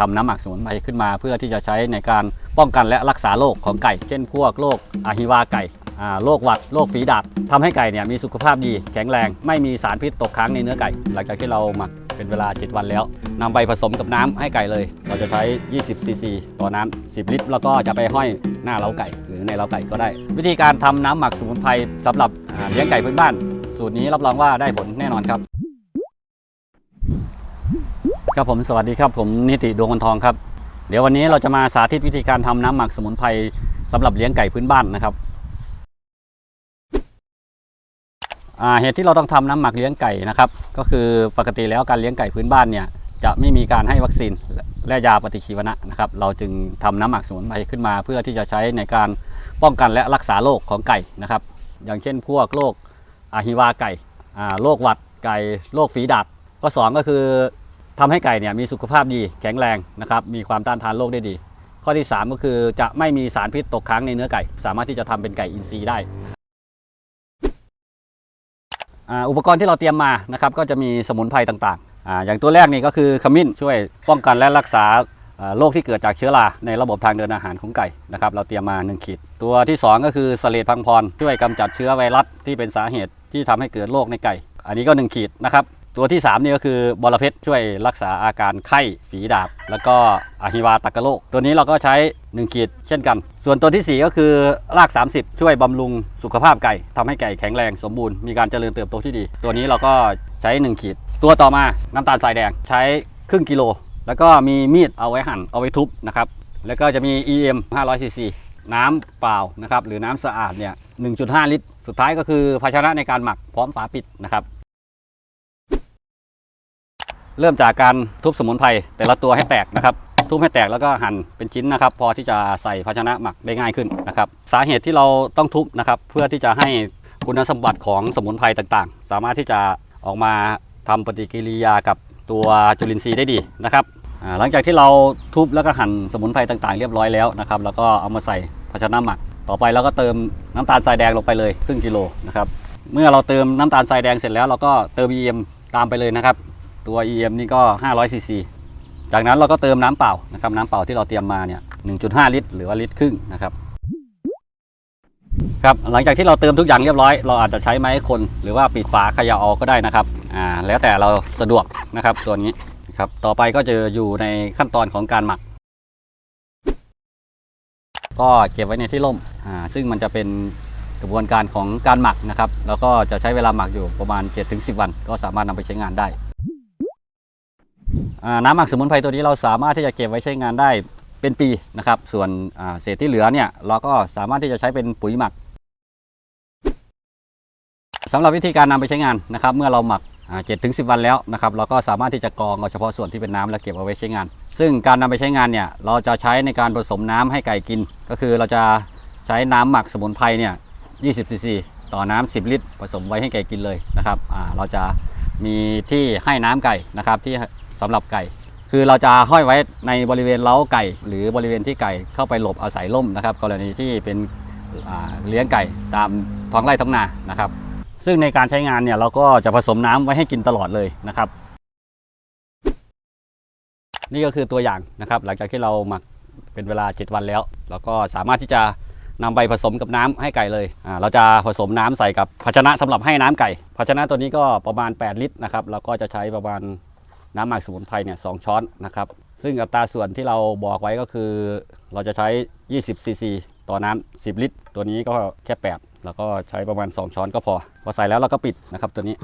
ทำน้ำหมักสมุนไพรขึ้นมา เพื่อที่จะใช้ในการป้องกันและรักษาโรคของไก่ เช่นพวกโรคอะฮิวาไก่โรคหวัดโรคฝีดาษทำให้ไก่เนี่ยมีสุขภาพดีแข็งแรง ไม่มีสารพิษตกค้างในเนื้อไก่ หลังจากที่เราหมักเป็นเวลา 7 วันแล้วนำไปผสมกับน้ำให้ไก่เลย เราจะใช้ 20 ซีซีต่อน้ำ10 ลิตร แล้วก็จะไปห้อยหน้าเล้าไก่ หรือในเล้าไก่ก็ได้ วิธีการทำน้ำหมักสมุนไพรสำหรับเลี้ยงไก่พื้นบ้าน สูตรนี้รับรองว่าได้ผลแน่นอนครับ ครับผมสวัสดีครับผมนิติดวงวันทองครับ เดี๋ยววันนี้เราจะมาสาธิตวิธีการทำน้ำหมักสมุนไพรสำหรับเลี้ยงไก่พื้นบ้านนะครับอ่าเหตุที่เราต้องทำน้ำหมักเลี้ยงไก่นะครับ ก็คือปกติแล้วการเลี้ยงไก่พื้นบ้านเนี่ยจะไม่มีการให้วัคซีนและยาปฏิชีวนะนะครับ เราจึงทำน้ำหมักสมุนไพรขึ้นมา เพื่อที่จะใช้ในการป้องกันและรักษาโรคของไก่นะครับ อย่างเช่นพวกโรคอะฮิวาไก่อ่าโรคหวัดไก่โรคฝีดาษก็สองก็คือ ทำให้ไก่เนี่ยมีสุขภาพดีแข็งแรงนะครับมีความต้านทานโรคได้ดี ข้อที่ 3 ก็คือจะไม่มีสารพิษตกค้างในเนื้อไก่ สามารถที่จะทำเป็นไก่อินทรีย์ได้อุปกรณ์ที่เราเตรียมมานะครับก็จะมีสมุนไพรต่างๆออย่างตัวแรกนี่ก็คือขมิ้นช่วยป้องกันและรักษาโรคที่เกิดจากเชื้อราในระบบทางเดินอาหารของไก่นะครับเราเตรียมมา 1 ขีด ตัวที่ 2 ก็คือสเลดพังพรช่วยกำจัดเชื้อไวรัสที่เป็นสาเหตุที่ทำให้เกิดโรคในไก่ อันนี้ก็ 1 ขีดนะครับ ตัวที่3นี่ก็คือบอระเพ็ดช่วยรักษาอาการไข้ฝีดาบ แล้วก็อะฮิวาตากะโรคตัวนี้เราก็ใช้ 1 ขีดเช่นกัน ส่วนตัวที่ 4 ก็คือราก 30 ช่วยบำรุงสุขภาพไก่ทำให้ไก่แข็งแรงสมบูรณ์มีการเจริญเติบโตที่ดี ตัวนี้เราก็ใช้ 1 ขีด ตัวต่อมาน้ำตาลทรายแดงใช้ครึ่งกิโล แล้วก็มีมีดเอาไว้หั่นเอาไว้ทุบนะครับแล้วก็จะมี EM 500 cc น้ำเปล่านะครับหรือน้ำสะอาดเนี่ย 1.5 ลิตร สุดท้ายก็คือภาชนะในการหมักพร้อมฝาปิดนะครับ เริ่มจากการทุบสมุนไพรแต่ละตัวให้แตกนะครับ ทุบให้แตกแล้วก็หั่นเป็นชิ้นนะครับ พอที่จะใส่ภาชนะหมักได้ง่ายขึ้นนะครับ สาเหตุที่เราต้องทุบนะครับ เพื่อที่จะให้คุณสมบัติของสมุนไพรต่างๆ สามารถที่จะออกมาทำปฏิกิริยากับตัวจุลินทรีย์ได้ดีนะครับหลังจากที่เราทุบแล้วก็หั่นสมุนไพรต่างๆ เรียบร้อยแล้วนะครับ แล้วก็เอามาใส่ภาชนะหมัก ต่อไปเราก็เติมน้ำตาลทรายแดงลงไปเลยครึ่งกิโลนะครับ เมื่อเราเติมน้ำตาลทรายแดงเสร็จแล้วเราก็เติม EM ตามไปเลยนะครับ ตัว EM นี่ก็ 500 ซีซี จากนั้นเราก็เติมน้ำเปล่านะครับน้ำเปล่าที่เราเตรียมมาเนี่ย 1.5 ลิตร หรือว่าลิตรครึ่งนะครับครับหลังจากที่เราเติมทุกอย่างเรียบร้อย เราอาจจะใช้ไม้คน หรือว่าปิดฝาขยาเอาก็ได้นะครับอ่าแล้วแต่เราสะดวกนะครับตัวนนี้ครับต่อไปก็จะอยู่ในขั้นตอนของการหมัก ก็เก็บไว้ในที่ร่มอ่าซึ่งมันจะเป็นกระบวนการของการหมักนะครับ แล้วก็จะใช้เวลาหมักอยู่ประมาณ 7-10 วัน ก็สามารถนำไปใช้งานได้ น้ำหมักสมุนไพรตัวนี้เราสามารถที่จะเก็บไว้ใช้งานได้เป็นปีนะครับ ส่วนเศษที่เหลือเนี่ยเราก็สามารถที่จะใช้เป็นปุ๋ยหมักสำหรับวิธีการนำไปใช้งานนะครับ เมื่อเราหมักเจ็ดถึงสิวันแล้วนะครับเราก็สามารถที่จะกรองเอาเฉพาะส่วนที่เป็นน้ำแล้วเก็บเอาไว้ใช้งาน ซึ่งการนำไปใช้งานเนี่ยเราจะใช้ในการผสมน้ำให้ไก่กิน ก็คือเราจะใช้น้ำหมักสมุนไพรเนี่ย20ซีซีต่อน้ำ10 ลิตร ผสมไว้ให้ไก่กินเลยนะครับเราจะมีที่ให้น้ำไก่นะครับที่ สำหรับไก่ คือเราจะห้อยไว้ในบริเวณเล้าไก่ หรือบริเวณที่ไก่เข้าไปหลบอาศัยร่มนะครับ กรณีที่เป็นเลี้ยงไก่ตามท้องไร่ท้องนานะครับ ซึ่งในการใช้งานเนี่ยเราก็จะผสมน้ำไว้ให้กินตลอดเลยนะครับ นี่ก็คือตัวอย่างนะครับ หลังจากที่เราหมักเป็นเวลา 7 วันแล้วเราก็สามารถที่จะนำไปผสมกับน้ำให้ไก่เลย เราจะผสมน้ำใส่กับภาชนะสำหรับให้น้ำไก่ ภาชนะตัวนี้ก็ประมาณ 8 ลิตรนะครับ เราก็จะใช้ประมาณ น้ำหมักสมุนไพรเนี่ยสองช้อนนะครับ ซึ่งอัตราส่วนที่เราบอกไว้ก็คือ เราจะใช้ 20ซีซีต่อน้ำ10 ลิตร ตัวนี้ก็แค่ 8 แล้วก็ใช้ประมาณ 2 ช้อนก็พอ พอใส่แล้วเราก็ปิดนะครับตัวนี้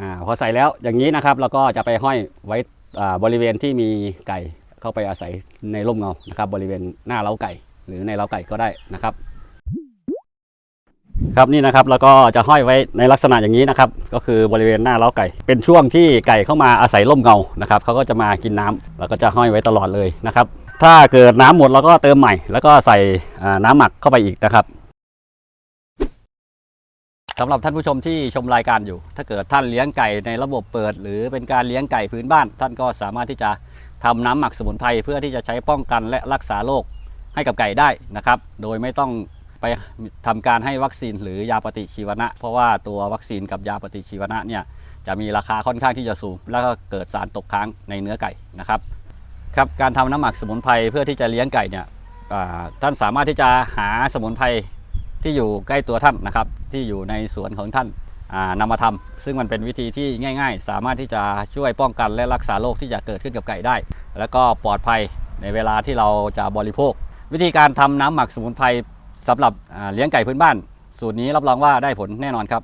อ่าพอใส่แล้วอย่างนี้นะครับเราก็จะไปห้อยไว้บริเวณที่มีไก่เข้าไปอาศัยในร่มเงานะครับ บริเวณหน้าเล้าไก่ หรือในเล้าไก่ก็ได้นะครับ ครับนี่นะครับแล้วก็จะห้อยไว้ในลักษณะอย่างนี้นะครับ ก็คือบริเวณหน้าเล้าไก่ เป็นช่วงที่ไก่เข้ามาอาศัยร่มเงานะครับเขาก็จะมากินน้ำแล้วก็จะห้อยไว้ตลอดเลยนะครับ ถ้าเกิดน้ำหมดเราก็เติมใหม่ แล้วก็ใส่น้ำหมักเข้าไปอีกนะครับสำหรับท่านผู้ชมที่ชมรายการอยู่ ถ้าเกิดท่านเลี้ยงไก่ในระบบเปิด หรือเป็นการเลี้ยงไก่พื้นบ้าน ท่านก็สามารถที่จะทำน้ำหมักสมุนไพรเพื่อที่จะใช้ป้องกันและรักษาโรคให้กับไก่ได้นะครับ โดยไม่ต้อง ไปทำการให้วัคซีนหรือยาปฏิชีวนะ เพราะว่าตัววัคซีนกับยาปฏิชีวนะเนี่ยจะมีราคาค่อนข้างที่จะสูง แล้วก็เกิดสารตกค้างในเนื้อไก่นะครับครับการทำน้ำหมักสมุนไพรเพื่อที่จะเลี้ยงไก่เนี่ยท่านสามารถที่จะหาสมุนไพรที่อยู่ใกล้ตัวท่านนะครับ ที่อยู่ในสวนของท่านอ่านำมาทำซึ่งมันเป็นวิธีที่ง่าย ๆ สามารถที่จะช่วยป้องกันและรักษาโรคที่จะเกิดขึ้นกับไก่ได้ แล้วก็ปลอดภัยในเวลาที่เราจะบริโภค วิธีการทำน้ำหมักสมุนไพร สำหรับเลี้ยงไก่พื้นบ้าน สูตรนี้รับรองว่าได้ผลแน่นอนครับ